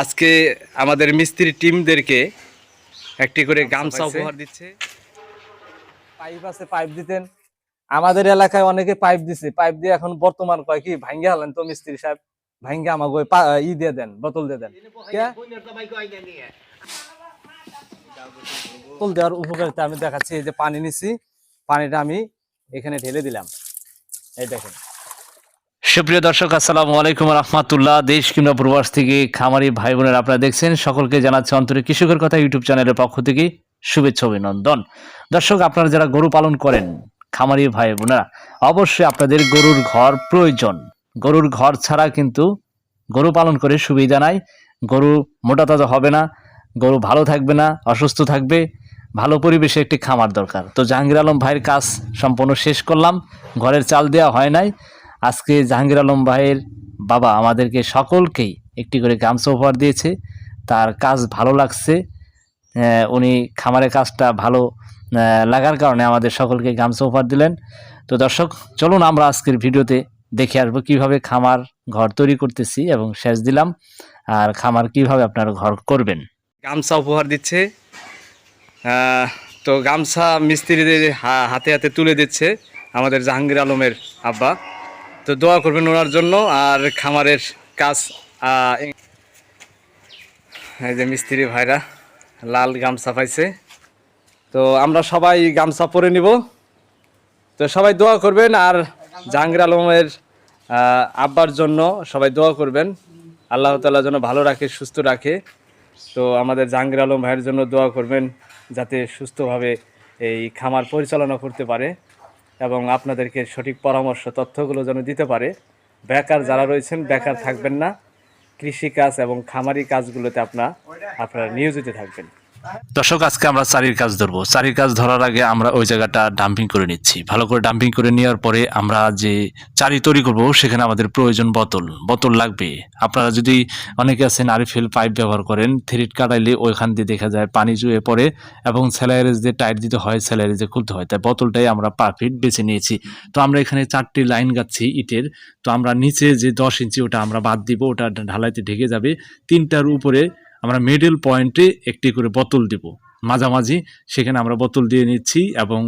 আজকে আমাদের মিস্ত্রি টিমদেরকে একটি করে গামছা উপহার দিচ্ছে। পাইপ আছে পাইপ দিতেন। আমাদের এলাকায় অনেকে পাইপ দিছে। পাইপ দিয়ে এখন বর্তমান কয় কি ভাঙ্গে হলেন তো মিস্ত্রি সাহেব। ভাঙ্গে আমাকে ই দিয়ে দেন বোতল দিয়ে দেন। বোতল দেওয়ার উপকারিতা আমি দেখাচ্ছি। এই যে পানি নিছি পানিটা আমি এখানে ঢেলে দিলাম। এই দেখেন। সুপ্রিয় দর্শক, আসসালামু আলাইকুম রহমতুল্লাহ। দেশ কিংবা প্রবাস থেকে খামারি ভাই বোনেরা আপনারা দেখছেন, সকলকে জানাচ্ছে অন্তরে কৃষকের কথা ইউটিউব চ্যানেলের পক্ষ থেকে শুভেচ্ছা, অভিনন্দন। দর্শক, আপনারা যারা গরু পালন করেন, খামারি ভাই বোনেরা অবশ্যই আপনাদের গরুর ঘর প্রয়োজন। গরুর ঘর ছাড়া কিন্তু গরু পালন করে সুবিধা নাই। গরু মোটা তাজা হবে না, গরু ভালো থাকবে না, অসুস্থ থাকবে, ভালো পরিবেশে একটি খামার দরকার। তো জাহাঙ্গীর আলম ভাইয়ের কাজ সম্পূর্ণ শেষ করলাম। ঘরের চাল দেওয়া হয় নাই। আজকে জাহাঙ্গীর আলম ভাইয়ের বাবা আমাদেরকে সকলকেই একটি করে গামছা উপহার দিয়েছে। তার কাজ ভালো লাগছে। উনি খামারের কাজটা ভালো লাগার কারণে আমাদের সকলকে গামছা উপহার দিলেন। তো দর্শক, চলুন আমরা আজকের ভিডিওতে দেখে আসব কীভাবে খামার ঘর তৈরি করতেছি এবং শেষ দিলাম আর খামার কীভাবে আপনার ঘর করবেন। গামছা উপহার দিচ্ছে। তো গামছা মিস্ত্রিদের হাতে হাতে তুলে দিচ্ছে আমাদের জাহাঙ্গীর আলমের আব্বা। তো দোয়া করবেন ওনার জন্য আর খামারের কাজ এই যে মিস্ত্রি ভাইরা লাল গামছা পাইছে। তো আমরা সবাই গামছা পরে নিব। তো সবাই দোয়া করবেন আর জাহাঙ্গীর আলমের আব্বার জন্য সবাই দোয়া করবেন। আল্লাহ তাআলা যেন ভালো রাখে, সুস্থ রাখে। তো আমাদের জাহাঙ্গীর আলম ভাইয়ের জন্য দোয়া করবেন যাতে সুস্থভাবে এই খামার পরিচালনা করতে পারে। এবং আপনাদেরকে সঠিক পরামর্শ তথ্যগুলো যেন দিতে পারে। বেকার যারা রয়েছেন, বেকার থাকবেন না। কৃষি কাজ এবং খামারি কাজগুলোতে আপনার আপনারা নিয়োজিত থাকবেন। দর্শক, আজকে আমরা চারির কাজ ধরবো। চারির কাজ ধরার আগে আমরা ওই জায়গাটা ডাম্পিং করে নিচ্ছি। ভালো করে ডাম্পিং করে নেওয়ার পরে আমরা যে চারি তৈরি করব, সেখানে আমাদের প্রয়োজন বোতল। বোতল লাগবে। আপনারা যদি অনেকে আছেন আরিফেল পাইপ ব্যবহার করেন থ্রিট কাটাইলে ওইখান দিয়ে দেখা যায় পানি জুয়ে পড়ে এবং স্যালাইরেজ দিয়ে টাইট দিতে হয় স্যালাইরেজে খুলতে হয়, তাই বোতলটাই আমরা পারফিট বেছে নিয়েছি। তো আমরা এখানে চারটি লাইন গাচ্ছি ইটের। তো আমরা নিচে যে দশ ইঞ্চি ওটা আমরা বাদ দিব, ওটা ঢালাইতে ঢেকে যাবে। তিনটার উপরে আমরা মিডল পয়েন্টে একটি করে বোতল দেব। মাঝামাঝি সেখানে আমরা বোতল দিয়ে নিচ্ছি এবং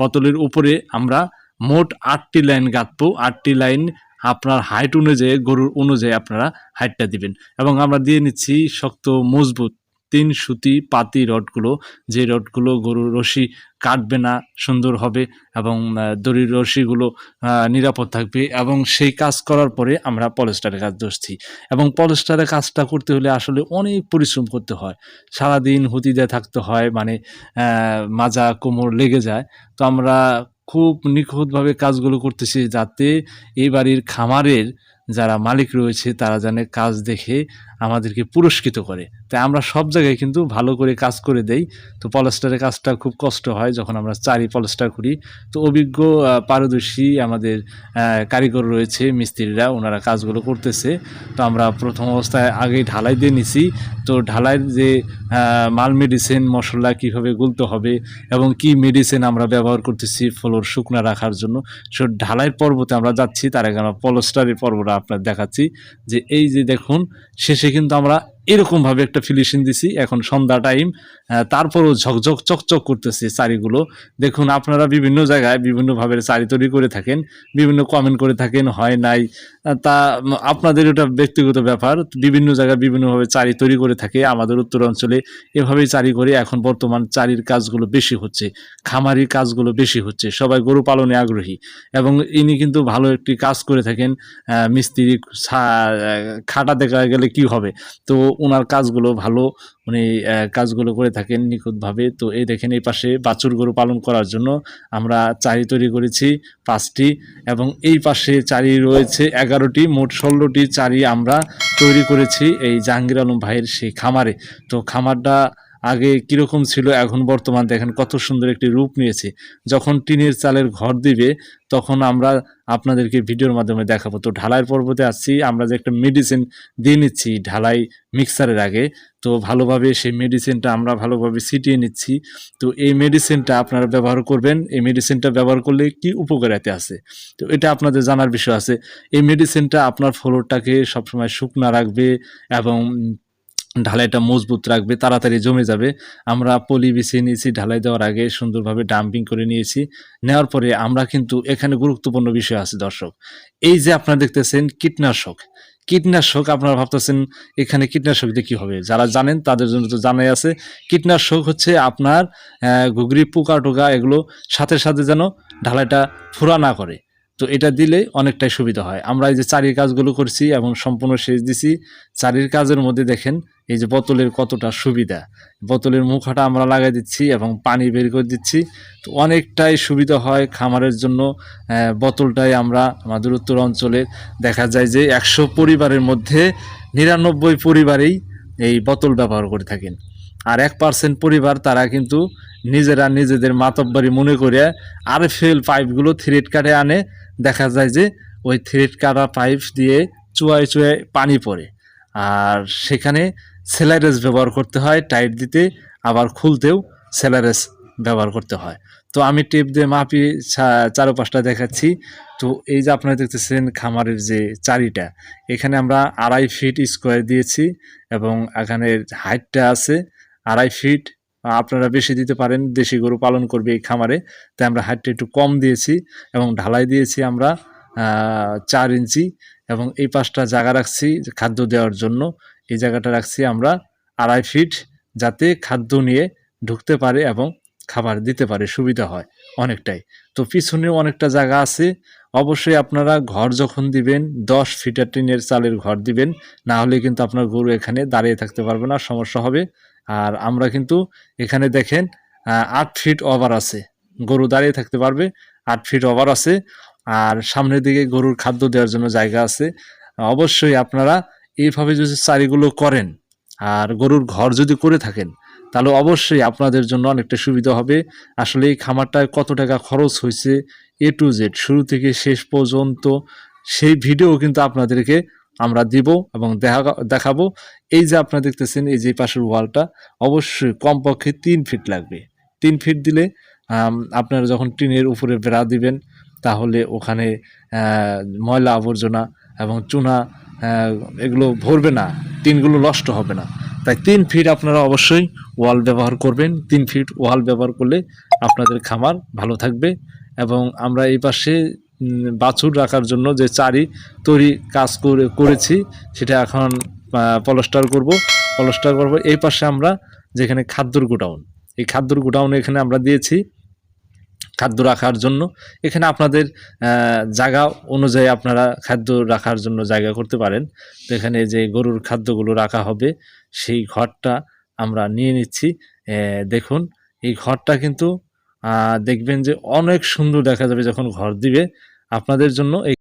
বোতলের উপরে আমরা মোট আটটি লাইন গাঁথবো। আটটি লাইন আপনার হাইট অনুযায়ী, গরুর অনুযায়ী আপনারা হাইটটা দিবেন। এবং আমরা দিয়ে নিচ্ছি শক্ত মজবুত তিন সুতি পাতি রডগুলো, যে রডগুলো গরুর রশি কাটবে না, সুন্দর হবে এবং দড়ির রশিগুলো নিরাপদ থাকবে এবং সেই কাজ করার পরে আমরা পলেস্টারের কাজ ধরছি এবং পলেস্টারের কাজটা করতে হলে আসলে অনেক পরিশ্রম করতে হয়। সারাদিন হুতি দিয়ে থাকতে হয় মানে মাজা কোমর লেগে যায়। তো আমরা খুব নিখুঁতভাবে কাজগুলো করতেছি যাতে এই বাড়ির খামারের যারা মালিক রয়েছে তারা যেন কাজ দেখে আমাদেরকে পুরস্কৃত করে। তাই আমরা সব জায়গায় কিন্তু ভালো করে কাজ করে দেই। তো পলেস্টারের কাজটা খুব কষ্ট হয় যখন আমরা চারি পলেস্টার করি তো অভিজ্ঞ পারদর্শী আমাদের কারিগর রয়েছে, মিস্ত্রিরা, ওনারা কাজগুলো করতেছে। তো আমরা প্রথম অবস্থায় আগেই ঢালাই দিয়ে নিছি। তো ঢালাইয়ের যে মাল মেডিসিন, মশলা কীভাবে গুলতে হবে এবং কি মেডিসিন আমরা ব্যবহার করতেছি, ফ্লোর শুকনা রাখার জন্য, সো ঢালাইয়ের পর্বতে আমরা যাচ্ছি। তার আগে আমরা পলস্টারের পর্বটা আপনার দেখাচ্ছি। যে এই যে দেখুন, শেষে কিন্তু আমরা এরকমভাবে একটা ফিনিশিং দিছি। এখন সন্ধ্যা টাইম তারপরও ঝকঝক, চকচক করতেছে চারিগুলো। দেখুন, আপনারা বিভিন্ন জায়গায় বিভিন্নভাবে চারি তৈরি করে থাকেন, বিভিন্ন কমেন্ট করে থাকেন, হয় নাই তা আপনাদের ওটা ব্যক্তিগত ব্যাপার। বিভিন্ন জায়গায় বিভিন্নভাবে চারি তৈরি করে থাকে, আমাদের উত্তর অঞ্চলে এভাবেই চারি করে এখন বর্তমান চারির কাজগুলো বেশি হচ্ছে খামারি কাজগুলো বেশি হচ্ছে, সবাই গরু পালনে আগ্রহী। এবং ইনি কিন্তু ভালো একটি কাজ করে থাকেন মিস্ত্রি খাটা দেখা গেলে কি হবে? তো ওনার কাজগুলো ভালো, উনি কাজগুলো করে থাকেন নিখুঁতভাবে। তো এই দেখেন এই পাশে বাছুর গরু পালন করার জন্য আমরা চারি তৈরি করেছি পাঁচটি এবং এই পাশে চারি রয়েছে এগারোটি, মোট ষোলোটি চারি আমরা তৈরি করেছি এই জাহাঙ্গীর আলম ভাইয়ের সেই খামারে। তো খামারটা আগে কীরকম ছিল, এখন বর্তমান দেখেন কত সুন্দর একটি রূপ নিয়েছে। যখন টিনের চালের ঘর দিবে, তখন আমরা আপনাদেরকে ভিডিওর মাধ্যমে দেখাবো। তো ঢালাইয়ের পর্বতে আসছি, আমরা যে একটা মেডিসিন দিয়ে নিচ্ছি ঢালাই মিক্সারের আগে, তো ভালোভাবে সেই মেডিসিনটা আমরা ভালোভাবে ছিটিয়ে নিচ্ছি। তো এই মেডিসিনটা আপনারা ব্যবহার করবেন, এই মেডিসিনটা ব্যবহার করলে কি উপকারিতা আছে? তো এটা আপনাদের জানার বিষয় আছে। এই মেডিসিনটা আপনার ফ্লোরটাকে সবসময় শুকনা রাখবে এবং ঢালাইটা মজবুত রাখবে, তাড়াতাড়ি জমে যাবে। আমরা পলি বিছিয়ে নিয়েছি, ঢালাই দেওয়ার আগে সুন্দরভাবে ডাম্পিং করে নিয়েছি। নেওয়ার পরে আমরা কিন্তু এখানে গুরুত্বপূর্ণ বিষয় আছে, দর্শক। এই যে আপনারা দেখতেছেন কীটনাশক কীটনাশক আপনারা ভাবতেছেন এখানে কীটনাশক দিয়ে কি হবে? যারা জানেন তাদের জন্য তো জানাই আছে, কীটনাশক হচ্ছে আপনার ঘুগরি পোকা, টোকা এগুলো সাথে সাথে যেন ঢালাইটা ফুরা না করে। তো এটা দিলে অনেকটাই সুবিধা হয়। আমরা এই যে চারির কাজগুলো করছি এবং সম্পূর্ণ শেষ দিছি। চারির কাজের মধ্যে দেখেন এই যে বোতলের কতটা সুবিধা। বোতলের মুখাটা আমরা লাগাই দিচ্ছি এবং পানি বের করে দিচ্ছি। তো অনেকটাই সুবিধা হয় খামারের জন্য বোতলটাই আমরা আমাদের উত্তর অঞ্চলে দেখা যায় যে একশো পরিবারের মধ্যে নিরানব্বই পরিবারেই এই বোতল ব্যবহার করে থাকেন। আর এক পার্সেন্ট পরিবার তারা কিন্তু নিজেরা নিজেদের মাতব্বারি মনে করে আর ফেল পাইপগুলো থ্রেড কাটে আনে। দেখা যায় যে ওই থ্রেড কাটা পাইপ দিয়ে চুয়ায় চুয়ায় পানি পড়ে। আর সেখানে সেলারেস ব্যবহার করতে হয়, টাইট দিতে, আবার খুলতেও সেলারেস ব্যবহার করতে হয়। তো আমি টেপ দিয়ে মাপি, চা- চারো পাঁচটা দেখাচ্ছি। তো এই যে আপনারা দেখতেছেন খামারের যে চারিটা, এখানে আমরা আড়াই ফিট স্কোয়ার দিয়েছি এবং এখানে হাইটটা আছে আড়াই ফিট। আপনারা বেশি দিতে পারেন, দেশি গরু পালন করবে এই খামারে, তাই আমরা হাইটটা একটু কম দিয়েছি এবং ঢালাই দিয়েছি আমরা চার ইঞ্চি এবং এই পাশটা জায়গা রাখছি খাদ্য দেওয়ার জন্য। এই জায়গাটা রাখছি আমরা আড়াই ফিট যাতে খাদ্য নিয়ে ঢুকতে পারে এবং খাবার দিতে পারে, সুবিধা হয় অনেকটাই। তো পিছনেও অনেকটা জায়গা আছে। অবশ্যই আপনারা ঘর যখন দিবেন, দশ ফিটার টিনের চালের ঘর দিবেন, না হলে কিন্তু আপনার গরু এখানে দাঁড়িয়ে থাকতে পারবে না, সমস্যা হবে। আর আমরা কিন্তু এখানে দেখেন আট ফিট ওভার আছে। গরু দাঁড়িয়ে থাকতে পারবে, আট ফিট ওভার আছে। আর সামনের দিকে গরুর খাদ্য দেওয়ার জন্য জায়গা আছে। অবশ্যই আপনারা এইভাবে যদি চারিগুলো করেন আর গরুর ঘর যদি করে থাকেন, তাহলে অবশ্যই আপনাদের জন্য অনেকটা সুবিধা হবে। আসলে এই খামারটায় কত টাকা খরচ হয়েছে এ টু জেড শুরু থেকে শেষ পর্যন্ত সেই ভিডিও কিন্তু আপনাদেরকে আমরা দিব এবং দেখা, দেখাবো। এই যে আপনারা দেখতেছেন, এই যে পাশের ওয়ালটা, অবশ্যই কমপক্ষে তিন ফিট লাগবে। তিন ফিট দিলে আপনারা যখন টিনের উপরে বেড়া দিবেন, তাহলে ওখানে ময়লা আবর্জনা এবং চুনা এগুলো ভরবে না, টিনগুলো নষ্ট হবে না। তাই তিন ফিট আপনারা অবশ্যই ওয়াল ব্যবহার করবেন, তিন ফিট ওয়াল ব্যবহার করলে আপনাদের খামার ভালো থাকবে এবং আমরা এই পাশে বাছুর রাখার জন্য যে চারি তৈরি কাজ করে, করেছি, সেটা এখন পলস্টার করব পলস্টার করব এই পাশে আমরা যেখানে খাদ্যর গোডাউন, এই খাদ্যর গোডাউন এখানে আমরা দিয়েছি খাদ্য রাখার জন্য। এখানে আপনাদের জায়গা অনুযায়ী আপনারা খাদ্য রাখার জন্য জায়গা করতে পারেন। তো এখানে যে গরুর খাদ্যগুলো রাখা হবে, সেই ঘরটা আমরা নিয়ে নিচ্ছি। দেখুন, এই ঘরটা কিন্তু দেখবেন যে অনেক সুন্দর দেখা যাবে যখন ঘর দিবে। আপনাদের জন্য এই